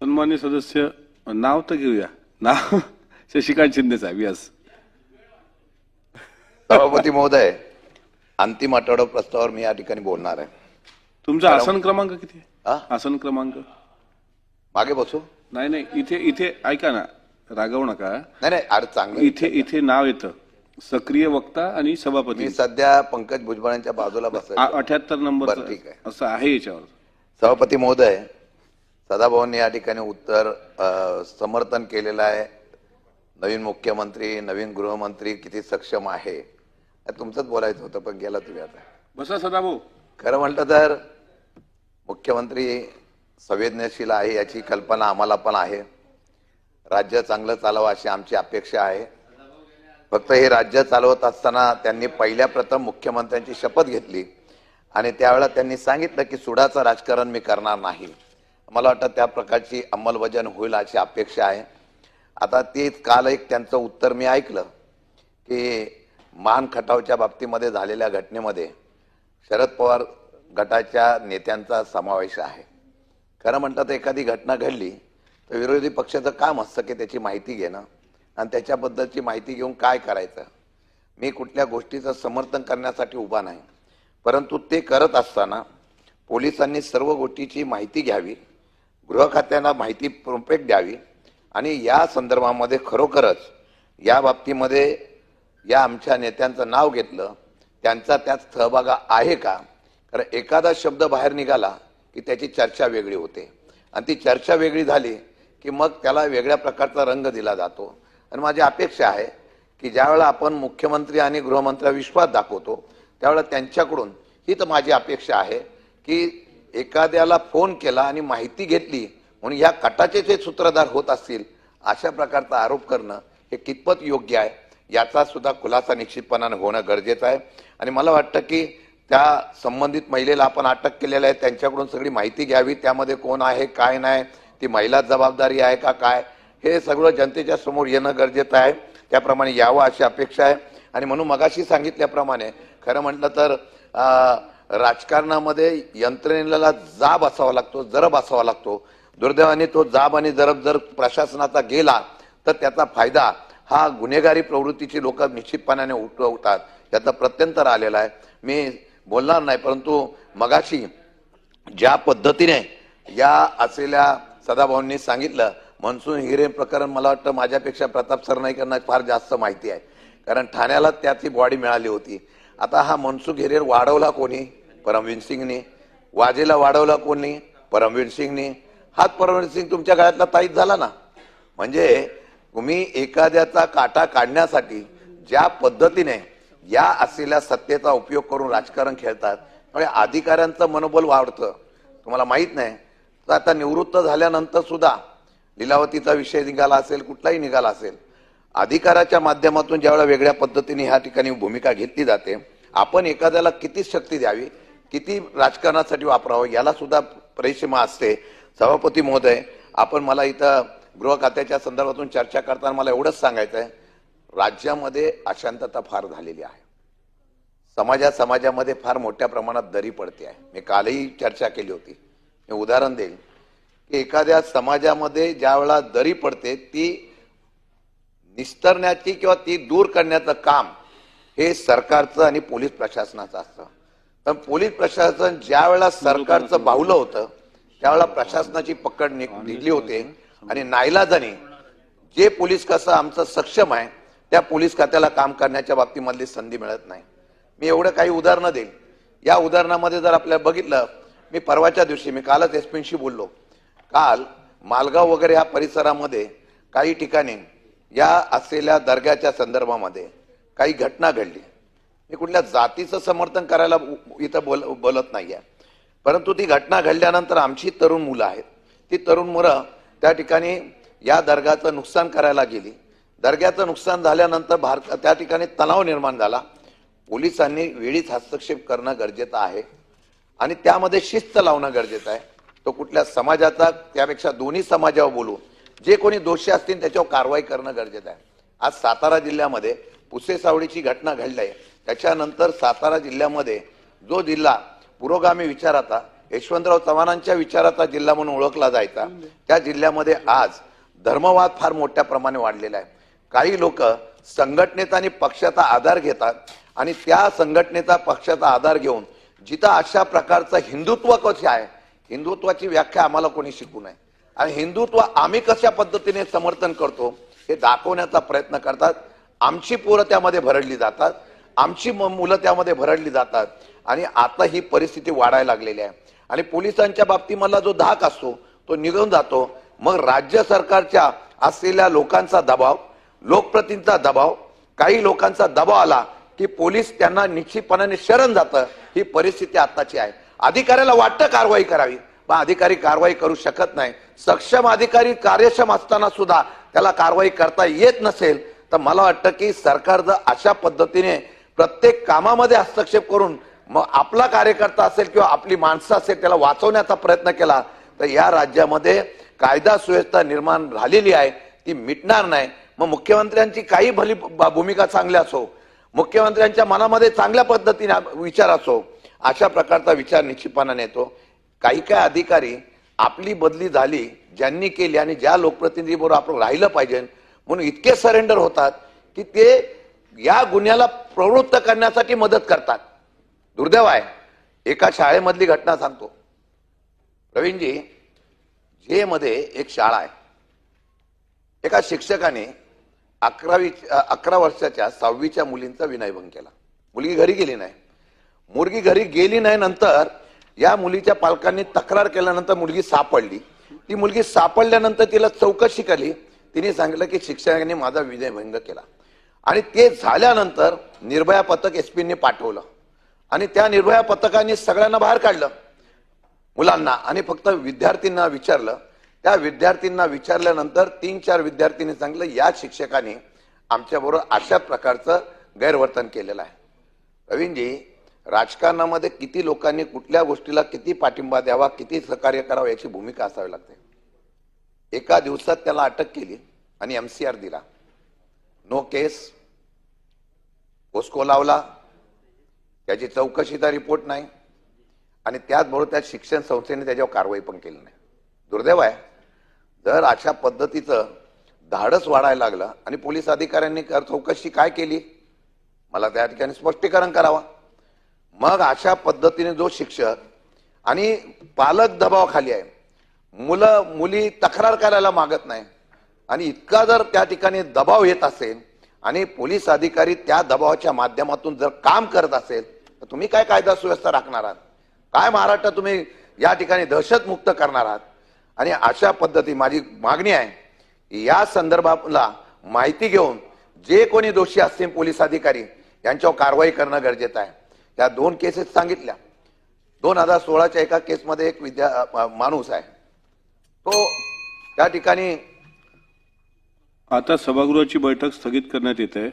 सन्मान्य सदस्य नाव तर घेऊया. नाव शशिकांत शिंदे साहेब यस. सभापती महोदय अंतिम आठवडा प्रस्तावावर मी या ठिकाणी बोलणार आहे. तुमचा आसन क्रमांक किती? आहे आसन क्रमांक? मागे बसू? नाही नाही इथे इथे ऐका ना रागवू नका. नाही नाही अरे चांगलं इथे इथे नाव येतं. सक्रिय वक्ता आणि सभापती. मी सध्या पंकज भुजबळांच्या बाजूला बस अठ्याहत्तर नंबर बरं, ठीक आहे. असं आहे याच्यावर. सभापती महोदय सदाभाऊंनी या ठिकाणी उत्तर समर्थन केलेलं आहे. नवीन मुख्यमंत्री नवीन गृहमंत्री किती सक्षम आहे? तुमचंच बोलायचं होतं पण गेला तुम्ही आता. बसा सदाभाऊ. खरं म्हटलं तर मुख्यमंत्री संवेदनशील आहे याची कल्पना आम्हाला पण आहे. राज्य चांगलं चालावं अशी आमची अपेक्षा आहे. फक्त हे राज्य चालवत असताना त्यांनी पहिल्या प्रथम मुख्यमंत्र्यांची शपथ घेतली आणि त्यावेळेला त्यांनी सांगितलं की सुडाचं राजकारण मी करणार नाही. मला वाटतं त्या प्रकारची अंमलबजावणी होईल अशी अपेक्षा आहे. आता तेच काल एक त्यांचं उत्तर मी ऐकलं की मान खटावच्या बाबतीमध्ये झालेल्या घटनेमध्ये शरद पवार गटाच्या नेत्यांचा समावेश आहे. खरं म्हटलं तर एखादी घटना घडली तर विरोधी पक्षाचं काम असतं की त्याची माहिती घेणं आणि त्याच्याबद्दलची माहिती घेऊन काय करायचं? मी कुठल्या गोष्टीचं समर्थन करण्यासाठी उभा नाही. परंतु ते करत असताना पोलिसांनी सर्व गोष्टीची माहिती घ्यावी गृह खात्याला माहिती परफेक्ट द्यावी. आणि या संदर्भामध्ये खरोखरच या बाबतीमध्ये या आमच्या नेत्यांचं नाव घेतलं. त्यांचा त्यात सहभाग आहे का? कारण एखादा शब्द बाहेर निघाला की त्याची चर्चा वेगळी होते. आणि ती चर्चा वेगळी झाली की मग त्याला वेगळ्या प्रकारचा रंग दिला जातो. आणि माझी अपेक्षा आहे की ज्यावेळेला आपण मुख्यमंत्री आणि गृहमंत्री विश्वास दाखवतो त्यावेळेला त्यांच्याकडून ही तर माझी अपेक्षा आहे की एखाद्याला फोन केला आणि माहिती घेतली म्हणून या कटाचे जे सूत्रधार होत असतील अशा प्रकारचा आरोप करणं हे कितपत योग्य आहे? याचा सुद्धा खुलासा निश्चितपणानं होणं गरजेचं आहे. आणि मला वाटतं की त्या संबंधित महिलेला आपण अटक केलेलं आहे त्यांच्याकडून सगळी माहिती घ्यावी. त्यामध्ये कोण आहे काय नाही ती महिला जबाबदारी आहे का काय? हे सगळं जनतेच्या समोर येणं गरजेचं आहे. त्याप्रमाणे यावं अशी अपेक्षा आहे. आणि म्हणून मगाशी सांगितल्याप्रमाणे खरं म्हटलं तर राजकारणामध्ये यंत्रणेला जाब असावा लागतो जरब असावा लागतो. दुर्दैवाने तो जाब आणि जरब जर प्रशासनाचा गेला तर त्याचा फायदा हा गुन्हेगारी प्रवृत्तीची लोक निश्चितपणाने उठवतात याचा प्रत्यंतर आलेला आहे. मी बोलणार नाही परंतु मगाशी ज्या पद्धतीने या असलेल्या सदाभाऊंनी सांगितलं मनसून हिरे प्रकरण मला वाटतं माझ्यापेक्षा प्रताप सरनाईकांना फार जास्त माहिती आहे. कारण ठाण्याला त्याची बॉडी मिळाली होती. आता हा मनसुख हिरेर वाढवला कोणी? परमवीर सिंगने. वाजेला वाढवला कोणी? परमवीर सिंगने. हाच परमवीर सिंग तुमच्या गळ्यातला ताईत झाला ना? म्हणजे तुम्ही एखाद्याचा काटा काढण्यासाठी ज्या पद्धतीने या असलेल्या सत्तेचा उपयोग करून राजकारण खेळतात त्यामुळे अधिकाऱ्यांचं मनोबल वाढतं. तुम्हाला माहीत नाही. तर आता निवृत्त झाल्यानंतर सुद्धा लिलावतीचा विषय निघाला असेल कुठलाही निघाला असेल अधिकाराच्या माध्यमातून ज्यावेळा वेगळ्या पद्धतीने ह्या ठिकाणी भूमिका घेतली जाते आपण एखाद्याला किती शक्ती द्यावी किती राजकारणासाठी वापरावं याला सुद्धा परिसीमा असते. सभापती महोदय आपण मला इथं गृह खात्याच्या संदर्भातून चर्चा करताना मला एवढंच सांगायचं आहे राज्यामध्ये अशांतता फार झालेली आहे. समाजा समाजामध्ये फार मोठ्या प्रमाणात दरी पडते आहे. मी कालही चर्चा केली होती. मी उदाहरण देईल की एखाद्या समाजामध्ये ज्या वेळा दरी पडते ती निस्तरण्याची किंवा ती दूर करण्याचं काम हे सरकारचं आणि पोलीस प्रशासनाचं असतं. पण पोलीस प्रशासन ज्या वेळेला सरकारचं बाहुलं होतं त्यावेळेला प्रशासनाची पकड निघली होती आणि नाईलाजाने जे पोलीस कसं आमचं सक्षम आहे त्या पोलीस खात्याला काम करण्याच्या बाबतीमधली संधी मिळत नाही. मी एवढं काही उदाहरणं देईल या उदाहरणामध्ये जर आपल्याला बघितलं मी परवाच्या दिवशी मी कालच एसपींशी बोललो. काल मालगाव वगैरे ह्या परिसरामध्ये काही ठिकाणी या असलेल्या दर्ग्याच्या संदर्भामध्ये काही घटना घडली. मी कुठल्या जातीचं समर्थन करायला इथं बोल बोलत नाही आहे परंतु ती घटना घडल्यानंतर आमची तरुण मुलं आहेत. ती तरुण मुलं त्या ठिकाणी या दर्गाचं नुकसान करायला गेली. दर्ग्याचं नुकसान झाल्यानंतर भारत त्या ठिकाणी तणाव निर्माण झाला. पोलिसांनी वेळीच हस्तक्षेप करणं गरजेचं आहे आणि त्यामध्ये शिस्त लावणं गरजेचं आहे. तो कुठल्या समाजाचा त्यापेक्षा दोन्ही समाजावर बोलू. जे कोणी दोषी असतील त्याच्यावर कारवाई करणं गरजेचं आहे. आज सातारा जिल्ह्यामध्ये पुसे सावळीची घटना घडली. आहे त्याच्यानंतर सातारा जिल्ह्यामध्ये जो जिल्हा पुरोगामी विचाराचा यशवंतराव चव्हाणांच्या विचाराचा जिल्हा म्हणून ओळखला जायचा त्या जिल्ह्यामध्ये आज धर्मवाद फार मोठ्या प्रमाणे वाढलेला आहे. काही लोक संघटनेचा आणि पक्षाचा आधार घेतात आणि त्या संघटनेचा पक्षाचा आधार घेऊन जिथं अशा प्रकारचं हिंदुत्व कसे आहे हिंदुत्वाची व्याख्या आम्हाला कोणी शिकू नये. आणि हिंदुत्व आम्ही कशा पद्धतीने समर्थन करतो हे दाखवण्याचा प्रयत्न करतात. आमची पोरं त्यामध्ये भरडली जातात आमची म- मुलं त्यामध्ये भरडली जातात. आणि आता ही परिस्थिती वाढायला लागलेली आहे. आणि पोलिसांच्या बाबतीमधला जो धाक असतो तो निघून जातो. मग राज्य सरकारच्या असलेल्या लोकांचा दबाव लोकप्रतिनिधीचा दबाव काही लोकांचा दबाव आला की पोलीस त्यांना निश्चितपणाने शरण जातं. ही परिस्थिती आताची आहे. अधिकाऱ्याला वाटतं कारवाई करावी. अधिकारी कारवाई करू शकत नाही. सक्षम अधिकारी कार्यक्षम असताना सुद्धा त्याला कारवाई करता येत नसेल तर मला वाटतं की सरकार जर अशा पद्धतीने प्रत्येक कामामध्ये हस्तक्षेप करून मग आपला कार्यकर्ता असेल किंवा आपली माणसं असेल त्याला वाचवण्याचा प्रयत्न केला तर या राज्यामध्ये कायदा सुव्यवस्था निर्माण झालेली आहे ती मिटणार नाही. मग मुख्यमंत्र्यांची काही भली भूमिका चांगली असो मुख्यमंत्र्यांच्या मनामध्ये चांगल्या पद्धतीने विचार असो अशा प्रकारचा विचार निश्चितपणाने येतो. काही काही अधिकारी आपली बदली झाली ज्यांनी केली आणि ज्या लोकप्रतिनिधीबरोबर आपण राहिलं पाहिजे म्हणून इतके सरेंडर होतात की ते या गुन्ह्याला प्रवृत्त करण्यासाठी मदत करतात. दुर्दैव आहे. एका शाळेमधली घटना सांगतो. प्रवीणजी जे मध्ये एक शाळा आहे. एका शिक्षकाने अकरावी अकरा वर्षाच्या सहावीच्या मुलींचा विनयभंग केला. मुलगी घरी गेली नाही. मुलगी घरी गेली नाही नंतर या मुलीच्या पालकांनी तक्रार केल्यानंतर मुलगी सापडली. ती मुलगी सापडल्यानंतर तिला चौकशी केली तिने सांगितलं की शिक्षकांनी माझा विनयभंग केला. आणि ते झाल्यानंतर निर्भया पथक एस पीने पाठवलं. आणि त्या निर्भया पथकाने सगळ्यांना बाहेर काढलं. मुलांना आणि फक्त विद्यार्थ्यांना विचारलं. त्या विद्यार्थ्यांना विचारल्यानंतर तीन चार विद्यार्थ्यांनी सांगितलं या शिक्षकाने आमच्याबरोबर अशा प्रकारचं गैरवर्तन केलेलं आहे. प्रवीणजी राजकारणामध्ये किती लोकांनी कुठल्या गोष्टीला किती पाठिंबा द्यावा किती सहकार्य करावं याची भूमिका असावी लागते. एका दिवसात त्याला अटक केली आणि एम सी आर दिला. नो केस पोस्को लावला. त्याची चौकशीचा रिपोर्ट नाही. आणि त्याचबरोबर त्या शिक्षण संस्थेने त्याच्यावर कारवाई पण केली नाही. दुर्दैव आहे. जर अशा पद्धतीचं धाडस वाढायला लागलं आणि पोलीस अधिकाऱ्यांनी कर- चौकशी काय केली? मला त्या ठिकाणी स्पष्टीकरण करावा. मग अशा पद्धतीने जो शिक्षक आणि पालक दबावाखाली आहे मुलं मुली तक्रार करायला मागत नाही आणि इतका जर त्या ठिकाणी दबाव येत असेल आणि पोलीस अधिकारी त्या दबावाच्या माध्यमातून जर काम करत असेल तर तुम्ही काय कायदा सुव्यवस्था राखणार आहात? काय महाराष्ट्र तुम्ही या ठिकाणी दहशतमुक्त करणार आहात? आणि अशा पद्धती माझी मागणी आहे या संदर्भाला माहिती घेऊन जे कोणी दोषी असतील पोलीस अधिकारी यांच्यावर कारवाई करणं गरजेचं आहे. त्या दोन केसेस सांगितल्या. दोन हजार सोळाच्या एका केसमध्ये एक विद्या माणूस आहे. तो त्या ठिकाणी आता सभागृहाची बैठक स्थगित करण्यात येत आहे.